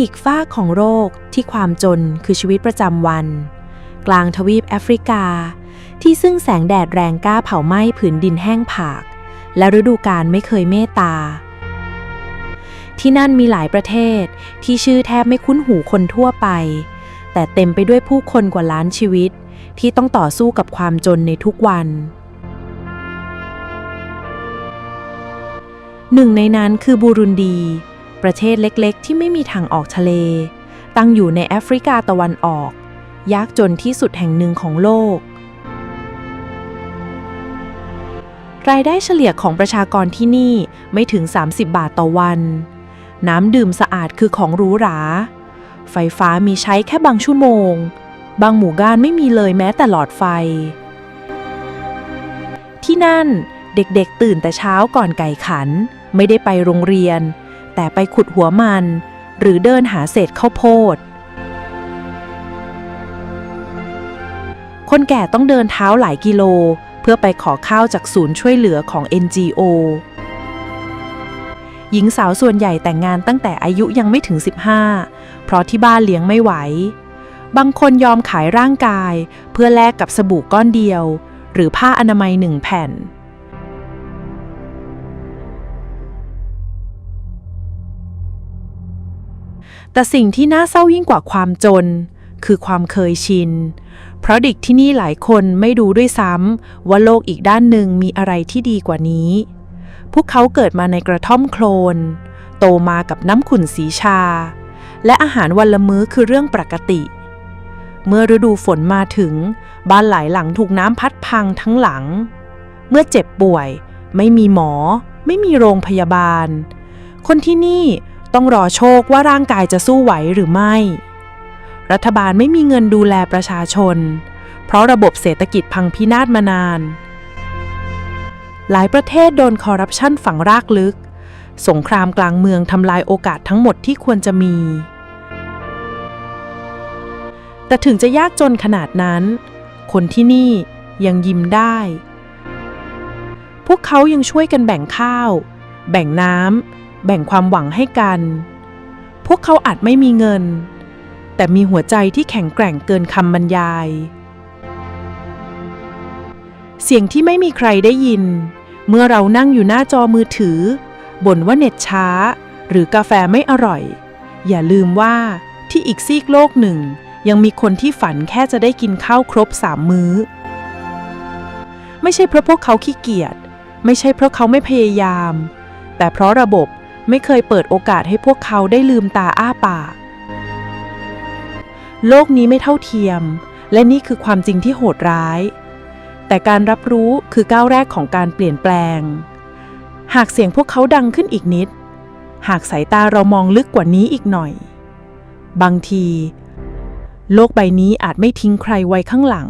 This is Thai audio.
อีกฝ้ากของโรคที่ความจนคือชีวิตประจำวัน กลางทวีปแอฟริกา ที่ซึ่งแสงแดดแรงกล้าเผาไหม้ผืนดินแห้งผาก และฤดูกาลไม่เคยเมตตา ที่นั่นมีหลายประเทศที่ชื่อแทบไม่คุ้นหูคนทั่วไป แต่เต็มไปด้วยผู้คนกว่าล้านชีวิต ที่ต้องต่อสู้กับความจนในทุกวันหนึ่งในนั้นคือบูรุนดี ประเทศเล็กๆ ที่ไม่มีทางออกทะเล ตั้งอยู่ในแอฟริกาตะวันออก ยากจนที่สุดแห่งหนึ่งของโลก รายได้เฉลี่ยของประชากรที่นี่ไม่ถึง 30 บาทต่อวัน น้ำดื่มสะอาดคือของหรูหรา ไฟฟ้ามีใช้แค่บางชั่วโมง บางหมู่บ้านไม่มีเลยแม้แต่หลอดไฟ ที่นั่นเด็กๆตื่นแต่เช้าก่อนไก่ขัน ไม่ได้ไปโรงเรียน แต่ไปขุดหัวมัน หรือเดินหาเศษข้าวโพด คนแก่ต้องเดินเท้าหลายกิโล เพื่อไปขอข้าวจากศูนย์ช่วยเหลือของ NGO หญิงสาวส่วนใหญ่แต่งงานตั้งแต่อายุยังไม่ถึง 15 เพราะที่บ้านเลี้ยงไม่ไหว บางคนยอมขายร่างกาย เพื่อแลกกับสบู่ก้อนเดียว หรือผ้าอนามัยหนึ่งแผ่น แต่สิ่งที่น่าเศร้ายิ่งกว่าความจน คือความเคยชิน เพราะเด็กที่นี่หลายคนไม่ดูด้วยซ้ำว่าโลกอีกด้านหนึ่งมีอะไรที่ดีกว่านี้ พวกเขาเกิดมาในกระท่อมโคลน โตมากับน้ำขุ่นสีชา และอาหารวันละมื้อคือเรื่องปกติ เมื่อฤดูฝนมาถึง บ้านหลายหลังถูกน้ำพัดพังทั้งหลัง เมื่อเจ็บป่วย ไม่มีหมอ ไม่มีโรงพยาบาลคนที่นี่ ต้องรอโชคว่าร่างกายจะสู้ไหวหรือไม่ รัฐบาลไม่มีเงินดูแลประชาชน เพราะระบบเศรษฐกิจพังพินาศมานาน หลายประเทศโดนคอร์รัปชันฝังรากลึก สงครามกลางเมืองทำลายโอกาสทั้งหมดที่ควรจะมี แต่ถึงจะยากจนขนาดนั้น คนที่นี่ยังยิ้มได้ พวกเขายังช่วยกันแบ่งข้าว แบ่งน้ำ แบ่งความหวังให้กัน พวกเขาอาจไม่มีเงิน แต่มีหัวใจที่แข็งแกร่งเกินคำบรรยาย เสียงที่ไม่มีใครได้ยิน เมื่อเรานั่งอยู่หน้าจอมือถือบ่นว่าเน็ตช้า หรือกาแฟไม่อร่อย อย่าลืมว่าที่อีกซีกโลกหนึ่ง ยังมีคนที่ฝันแค่จะได้กินข้าวครบสามมื้อ ไม่ใช่เพราะพวกเขาขี้เกียจไม่ใช่เพราะเขาไม่พยายาม แต่เพราะระบบ ไม่เคยเปิดโอกาสให้พวกเขาได้ลืมตาอ้าปากโลกนี้ไม่เท่าเทียม และนี่คือความจริงที่โหดร้าย แต่การรับรู้คือก้าวแรกของการเปลี่ยนแปลง หากเสียงพวกเขาดังขึ้นอีกนิด หากสายตาเรามองลึกกว่านี้อีกหน่อย บางที โลกใบนี้อาจไม่ทิ้งใครไว้ข้างหลัง